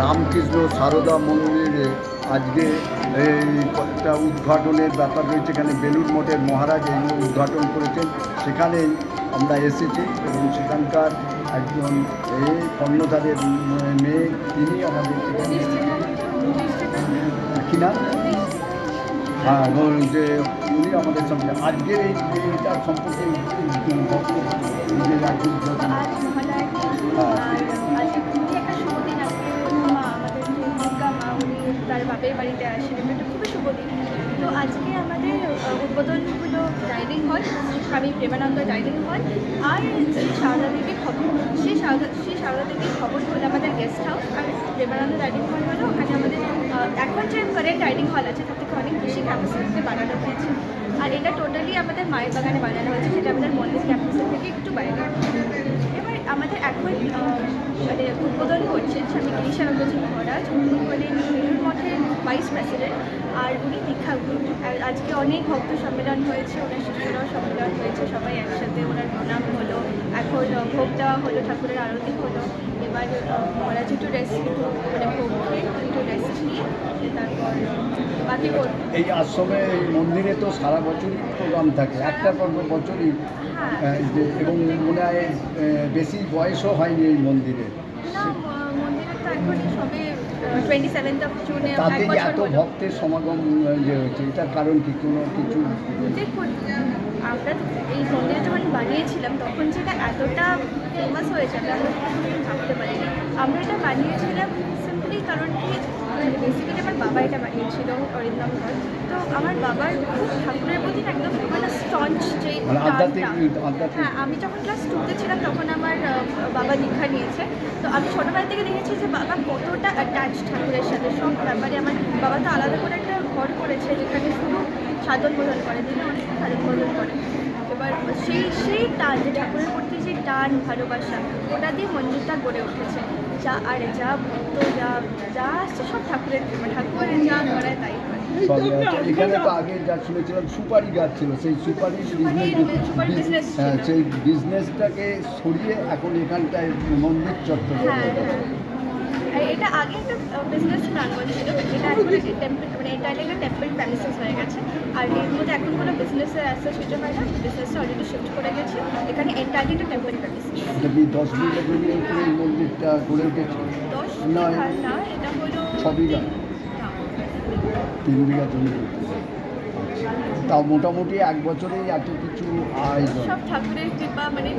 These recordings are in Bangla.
রামকৃষ্ণ সারদা মন্দিরে আজকে এই একটা উদ্ঘাটনের ব্যাপার রয়েছে। এখানে বেলুর মঠের মহারাজ এগুলো উদ্ঘাটন করেছেন। সেখানেই আমরা এসেছি এবং সেখানকার একজন এই কর্ণধারের মেয়ে, তিনি আমাদের কি নাম? হ্যাঁ যে উনি আমাদের সঙ্গে। আজকের এই এইটার সম্পর্কে স্বামী প্রেমানন্দ ডাইনিং হল আর সারদা দেবীর খবর, সেই সারদা সেই সারদা দেবীর ভবন হলো আমাদের গেস্ট হাউস আর প্রেমানন্দ ডাইনিং হল হলো ওখানে আমাদের এখন যে কারেন্ট ডাইনিং হল আছে তার থেকে অনেক বেশি ক্যাপাসিটিতে বানানো হয়েছে। আর এটা টোটালি আমাদের মায়ের বাগানে বানানো হয়েছে, সেটা আমাদের মন্দির ক্যাম্পাসের থেকে একটু বাইরে। এবার আমাদের এখন মানে উদ্বোধন করছেন স্বামী গিরিশানন্দজি মহারাজ। উনি হলেন মঠের ভাইস প্রেসিডেন্ট আর উনি আর আজকে অনেক ভক্ত সম্মেলন হয়েছে, ওনার শিষ্যরাও সম্মেলন হয়েছে সবাই একসাথে ওনার প্রণাম হলো আহ, ভোগ দেওয়া হলো ঠাকুরের আরতি হলো। এবার মহারাজ একটু রেস্ট মানে ভোগ খেয়ে একটু রেস্ট নিয়ে তারপর বাকি এই আশ্রমে এই মন্দিরে তো সারা বছরই প্রোগ্রাম থাকে। একটা পর বছরই হ্যাঁ। এবং মনে হয় বেশি বয়সও হয়নি এই মন্দিরে। মন্দিরে তো এখন সবে টোয়েন্টি সেভেন্থ অফ জুনে এক তাতেই এত ভক্তের সমাগম যে হয়েছে এটার কারণ কি? কোনো কিছু? দেখুন আমরা এই মন্দির যখন বানিয়েছিলাম তখন সেটা এতটা ফেমাস হয়েছে যাবে আমরা ভাবতে পারিনি। আমরা এটা বানিয়েছিলাম সিম্পলি কারণ কি বেসিক্যালি আমার বাবা এটা বানিয়েছিল অরিন্দম ঘর তো আমার বাবার খুব ঠাকুরের প্রতি একদম মানে স্টঞ্চ যে হ্যাঁ আমি যখন ক্লাস টুতে ছিলাম তখন আমার বাবা দীক্ষা নিয়েছে। তো আমি ছোটোবেলা থেকে দেখেছি যে বাবা কতটা অ্যাটাচ ঠাকুরের সাথে। সব ব্যাপারে আমার বাবা তো আলাদা করে একটা ঘর করেছে যেখানে শুধু সাধন বোধন করে দিনে অনেক সাধন বোধন করে। এবার সেই সেই টান যে ঠাকুরের প্রতি যে টান ভালোবাসা ওটা দিয়ে মন্দিরটা গড়ে উঠেছে। যা আর যা ভক্ত যা যা আসছে সব ঠাকুরের। ঠাকুরের যা করায় তাই। এখানে তো আগে যা শুনেছিলাম সুপারি গাছ ছিল সেই সুপারি ছিল। হ্যাঁ সেই বিজনেসটাকে সরিয়ে এখন এখানটায় মন্দির চত্বর হ্যাঁ এটা আগে একটা বিজনেস প্ল্যান ছিল এটা এখন টেম্পল মানে এটা একটা টেম্পল প্যালেসেস হয়ে গেছে। আর এর মধ্যে এখন কোনো বিজনেসের অ্যাসোসিয়েশন হয় না বিজনেসটা অলরেডি শিফট করে গেছে। এখানে এন্টারলি একটা টেম্পল প্যালেস দশ মন্দিরটা গড়ে উঠেছে? না, এটা হলো ছ বিঘা? তিন বিঘা জমি। তাও মোটামুটি এক বছরেই এত কিছু আয়োজন। সব ঠাকুরের কৃপা মানে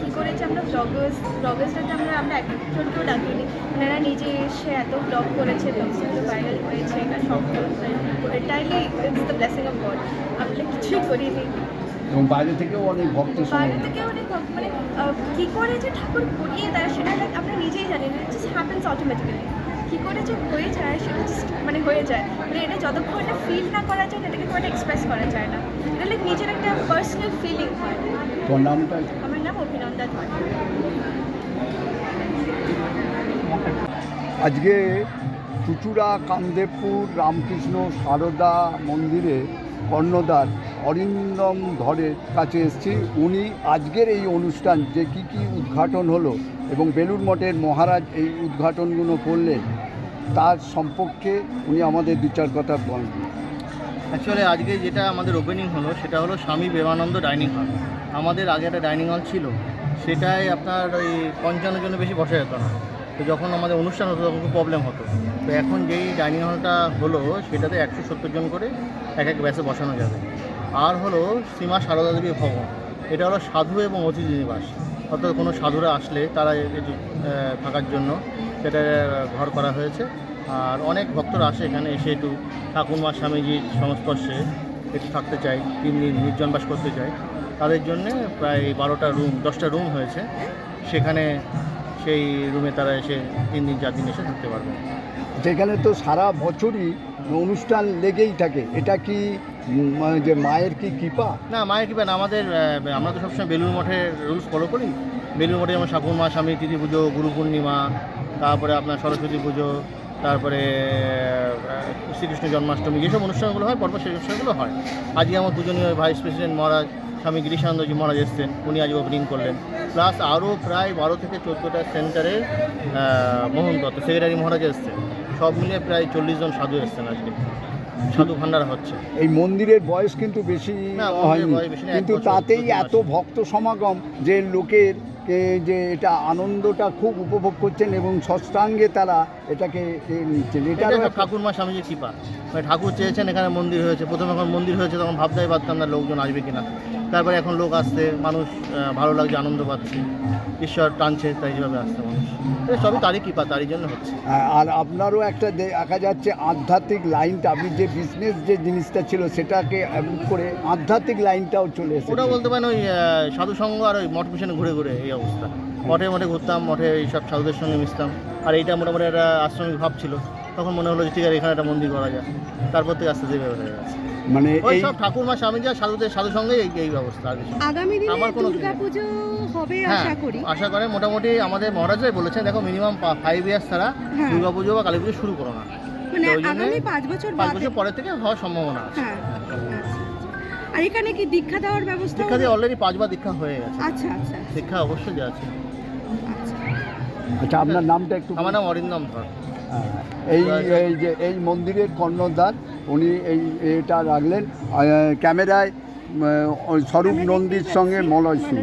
কী করেছে আমরা ব্লগার্স ব্লগার্সটাতে আমরা আমরা একজনকেও ডাকিনি। ওনারা নিজে এসে এত ব্লগ করেছে ব্লগসগুলো ভাইরাল হয়েছে এটা সব এটাইলি it's the blessing of God আমরা কিছুই করিনি। এবং বাইরে থেকেও অনেক ভক্ত বাইরে সমাগম থেকে অনেক ভক্ত মানে কী করে যে ঠাকুর করিয়ে দেয় সেটা আমরা নিজেই জানি না জাস্ট হ্যাপেন্স অটোমেটিক্যালি কী করে যে হয়ে যায় সেটা জাস্ট মানে হয়ে যায়। মানে এটা যতক্ষণ না ফিল না করা যায় এটাকে খুব একটা এক্সপ্রেস করা যায় না। এটা লাইক নিজের একটা পার্সোনাল ফিলিং হয়। তোর নামটা? আমার নাম অভিনন্দন হয় আজকে চুচুড়া কামদেবপুর রামকৃষ্ণ সারদা মন্দিরে কর্ণধার অরিন্দম ধরের কাছে এসেছি। উনি আজকের এই অনুষ্ঠান যে কি কি উদ্ঘাটন হলো এবং বেলুর মঠের মহারাজ এই উদ্ঘাটনগুলো করলেন তার সম্পর্কে উনি আমাদের দু চার কথা বলবেন অ্যাকচুয়ালি আজকে যেটা আমাদের ওপেনিং হলো, সেটা হলো স্বামী বিবেকানন্দ ডাইনিং হল আমাদের আগে একটা ডাইনিং হল ছিল সেটাই আপনার ওই পঞ্চান্ন জনের বেশি বসা যেত না। তো যখন আমাদের অনুষ্ঠান হতো, তখন খুব প্রবলেম হতো। তো এখন যেই ডাইনিং হলটা হলো, সেটাতে একশো সত্তর জন করে এক এক ব্যাসে বসানো যাবে। আর হলো সীমা সারদা দেবী ভবন। এটা হলো সাধু এবং অতিথি নিবাস। অর্থাৎ কোনো সাধুরা আসলে তারা থাকার জন্য। সেটা ঘর করা হয়েছে। আর অনেক ভক্তরা আসে এখানে এসে একটু ঠাকুরমা স্বামীজির সংস্পর্শে একটু থাকতে চায় তিন দিন নির্জন বাস করতে চায়। তাদের জন্যে প্রায় বারোটা রুম দশটা রুম হয়েছে। সেখানে সেই রুমে তারা এসে তিন দিন চার দিন এসে থাকতে পারবে। যেখানে তো সারা বছরই অনুষ্ঠান লেগেই থাকে। এটা কি মানে যে মায়ের কি কৃপা? না মায়ের কী আমাদের আমরা তো সবসময় বেলুর মঠের রুলস ফলো করি। বেলুর মঠে যেমন ঠাকুরমা স্বামী তিথি পুজো গুরু পূর্ণিমা তারপরে আপনার সরস্বতী পুজো তারপরে শ্রীকৃষ্ণ জন্মাষ্টমী যেসব অনুষ্ঠানগুলো হয় পরপর সেই অনুষ্ঠানগুলো হয়। আজকে আমার পূজনীয় ভাইস প্রেসিডেন্ট মহারাজ স্বামী গিরিশানন্দজি মহারাজ এসছেন উনি আজ ওপেনিং করলেন। প্লাস আরও প্রায় বারো থেকে চোদ্দোটা সেন্টারের মোহন দত্ত সেক্রেটারি মহারাজ এসছেন। সব মিলিয়ে প্রায় চল্লিশ জন সাধু এসছেন আজকে। সাধু ভান্ডার হচ্ছে। এই মন্দিরের বয়স কিন্তু বেশি হয়নি। কিন্তু তাতেই এত ভক্ত সমাগম যে লোকের যে এটা আনন্দটা খুব উপভোগ করছেন এবং সষ্টাঙ্গে তারা এটাকে সব একটা- ঠাকুরমা স্বামীজির কৃপা মানে ঠাকুর চেয়েছেন এখানে মন্দির হয়েছে প্রথমে যখন মন্দির হয়েছে তখন ভাবতেই পারতাম না লোকজন আসবে কিনা। তারপরে এখন লোক আসছে মানুষ ভালো লাগছে আনন্দ পাচ্ছে ঈশ্বর টানছে তাই এইভাবে আসছে মানুষ। সবই তারই কৃপা তারই জন্য হচ্ছে। আর আপনারও একটা দেখা যাচ্ছে আধ্যাত্মিক লাইনটা আপনি যে বিজনেস যে জিনিসটা ছিল সেটাকে করে আধ্যাত্মিক লাইনটাও চলে এসেছে। ওটা বলতে পারেন ওই সাধুসঙ্গ আর ওই মঠ পিছনে ঘুরে ঘুরে এই অবস্থা। মঠে মঠে ঘুরতাম মঠে এই সব সাধুদের সঙ্গে মিশতাম। আর এইটা মোটামুটি একটা আশ্রমিক ভাব ছিল। তখন মনে হলো যে ঠিক আছে এখানে একটা মন্দির করা যায় তারপর থেকে আস্তে আস্তে হয়ে গেছে। মানে ওই এই সব ঠাকুরমা স্বামীজি আর সাধুদের সাধু সঙ্গে এই এই ব্যবস্থা আর কিছু আগামী দিনে আমার কোনো দুর্গাপুজো হবে হ্যাঁ আশা করি। আশা করে মোটামুটি আমাদের মহারাজরাই বলেছেন দেখো মিনিমাম ফাইভ ইয়ার্স ছাড়া হ্যাঁ। দুর্গাপুজো বা কালী পুজো শুরু করো না। মানে আগামী পাঁচ বছর পাঁচ বছর পরের থেকে হওয়ার সম্ভাবনা আছে। হ্যাঁ আচ্ছা, আচ্ছা। আর এখানে কি দীক্ষা দেওয়ার ব্যবস্থা দীক্ষা দিয়ে অলরেডি পাঁচবার দীক্ষা হয়ে গেছে। আচ্ছা আচ্ছা দীক্ষা অবশ্যই আছে। আচ্ছা। আচ্ছা আপনার নামটা একটু আমার নাম অরিন্দম ধর। হ্যাঁ, এই এই যে এই মন্দিরের কর্ণধার উনি এই এটা রাখলেন ক্যামেরায় স্বরূপ নন্দীর সঙ্গে মলয় সিং